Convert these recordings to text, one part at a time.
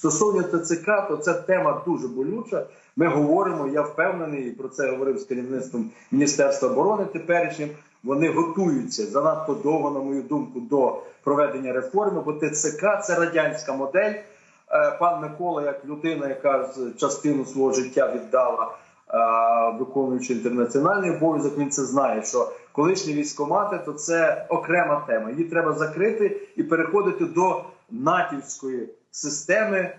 Стосовно ТЦК, то це тема дуже болюча. Ми говоримо, я впевнений, про це говорив з керівництвом Міністерства оборони теперішнім. Вони готуються занадто довго, на мою думку, до проведення реформи, бо ТЦК це радянська модель. Е, Пан Микола, як людина, яка частину свого життя віддала, е, виконуючи інтернаціональний обов'язок, він це знає. Що колишні військомати то це окрема тема. Її треба закрити і переходити до натівської системи, е,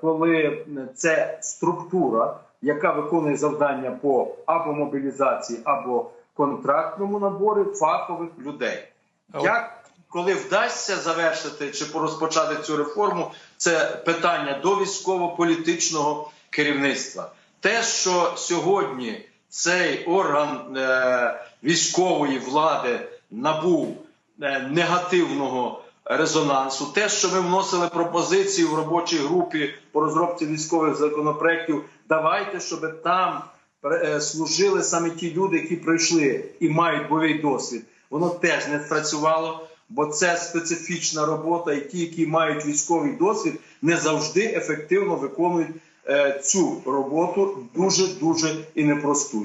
коли це структура, яка виконує завдання по або мобілізації, або контрактному наборі фахових людей. Як коли вдасться завершити чи розпочати цю реформу, це питання до військово-політичного керівництва. Те, що сьогодні цей орган е, військової влади набув е, негативного резонансу, те, що ми вносили пропозиції в робочій групі по розробці військових законопроєктів, давайте, щоб там е, служили саме ті люди, які пройшли і мають бойовий досвід. Воно теж не спрацювало, бо це специфічна робота, і ті, які мають військовий досвід, не завжди ефективно виконують е, цю роботу дуже дуже і непросту.